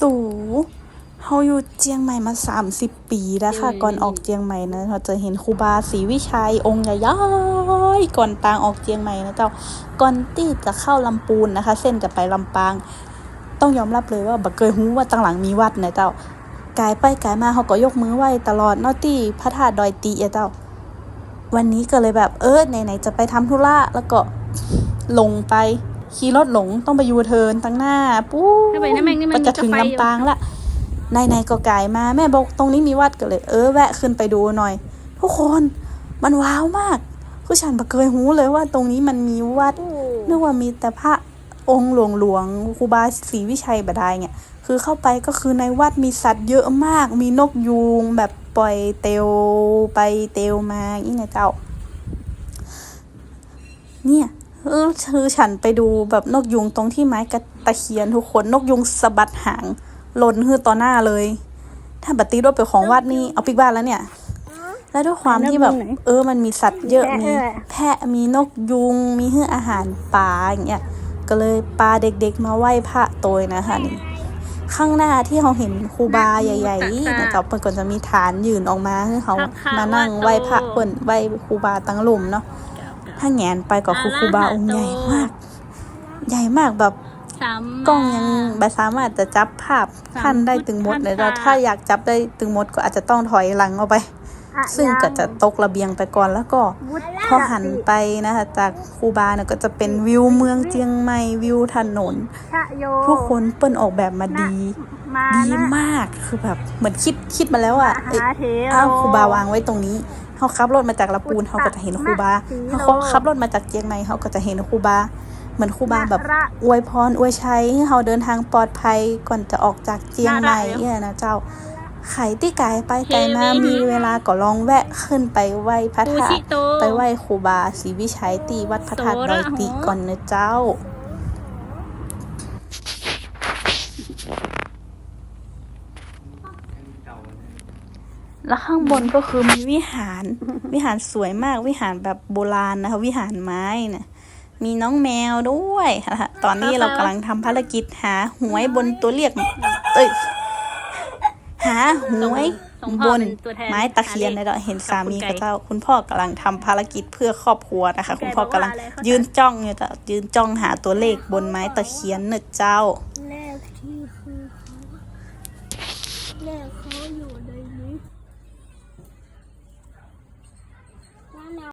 สูเฮาอยู่เจียงใหม่มา30ปีแล้วค่ะ ก่อนออกเจียงใหม่นะเราจะเห็นครูบาศรีวิชัยองค์ใหญ่ๆก่อนปางออกเจียงใหม่นะเจ้าก่อนที่จะเข้าลำปูนนะคะ เส้นจะไปลำปาง ต้องยอมรับเลยว่าบักเคยรู้ว่าตั้งหลังมีวัดนะเจ้ากายไปกายมาเขาก็ยกมือไหว้ตลอดเนอที่พระธาตุดอยตีอะเจ้า วันนี้ก็เลยแบบเออไหนๆจะไปทำธุระแล้วก็ลงไป ขี่รถหลงต้องไปยูเทิร์นตั้งหน้าปู๊ทำไมนะแม่งนี่มันก็จะถึงมีกาแฟอยู่ลำปางละไหนๆก็กายมาแม่บอกตรงนี้มีวัดก็เลย เออแวะขึ้นไปดูหน่อย ทุกคนมันว้าวมากคือฉันบ่เคยรู้เลยว่าตรงนี้มันมีวัดนึกว่ามีแต่พระองค์หลวงหลวงๆครูบาศรีวิชัยบดายเนี่ยคือเข้าไปก็คือในวัดมีสัตว์เยอะมาก มีนกยูงแบบปล่อยเตวไปเตวมาอีเนี่ยเจ้า เนี่ย เออคือฉันไปดูแบบนกยุงตรงที่ไม้กระตะเคียนทุกคนนกยุงสะบัดหางหล่นคือต่อหน้าเลย ถ้าบัตตีรถไปของวัดนี่เอาปิกบ้านแล้วเนี่ย แล้วด้วยความที่แบบเออมันมีสัตว์เยอะมีแพะมีนกยุงมีเฮืออาหารป่าอย่างเงี้ยก็เลยปาเด็กๆมาไหว้พระโตยนะคะนี่ข้างหน้าที่เราเห็นครูบาใหญ่ๆนะครับมันก็จะมีฐานยืนออกมาให้เขามานั่งไหว้พระเปิ่นไหว้ครูบาตั้งหลุมเนาะ ถ้าแงนไปก็คือครูบาองค์ใหญ่มาก ใหญ่มากแบบสามกล้องยังไม่สามารถจะจับภาพท่านได้ตึงหมดเลยแล้วถ้าอยากจับได้ตึงหมดก็อาจจะต้องถอยหลังออกไป ซึ่งก็จะตกระเบียงไปก่อนแล้วก็พอหันไปนะคะจากครูบาเนี่ยก็จะเป็นวิวเมืองเจียงใหม่วิวถนนชะโยทุกคนเปิ้นออกแบบมาดีมาดีนะมากคือแบบเหมือนคิดคิดมาแล้วอะเอ้ยหาเทโรอ้าวครูบาวางไว้ตรงนี้ เขาขับรถมาจากละปูนเขาก็จะเห็นครูบาเขาขับรถมาจากเจียงใหม่เขาก็จะเห็นครูบาเหมือนครูบาแบบอวยพรอวยชัยให้เขาเดินทางปลอดภัยก่อนจะออกจากเจียงใหม่เนี่ยนะเจ้าไข่ที่ไกลไปไกลมามีเวลาก็ลองแวะขึ้นไปไหว้พระปูธาชิตุโตไปไหว้ครูบาศรีวิชัยตีวัดพระธาตุดอยติก่อนนะเจ้า แล้วข้างบนก็คือมีวิหาร วิหารสวยมาก วิหารแบบโบราณนะคะ วิหารไม้นะมีน้องแมวด้วยค่ะตอนนี้เรากำลังทำภารกิจหาหวยบนตัวเลขเอ้ย หาหวยบนไม้ตะเคียนในเราเห็นสามีกับเจ้า คุณพ่อกำลังทำภารกิจเพื่อครอบครัวนะคะ คุณพ่อกำลังยืนจ้องอยู่จ้ะยืนจ้องหาตัวเลขบนไม้ตะเคียนเนอะเจ้าเลขที่คือเลขเขาอยู่ในนี้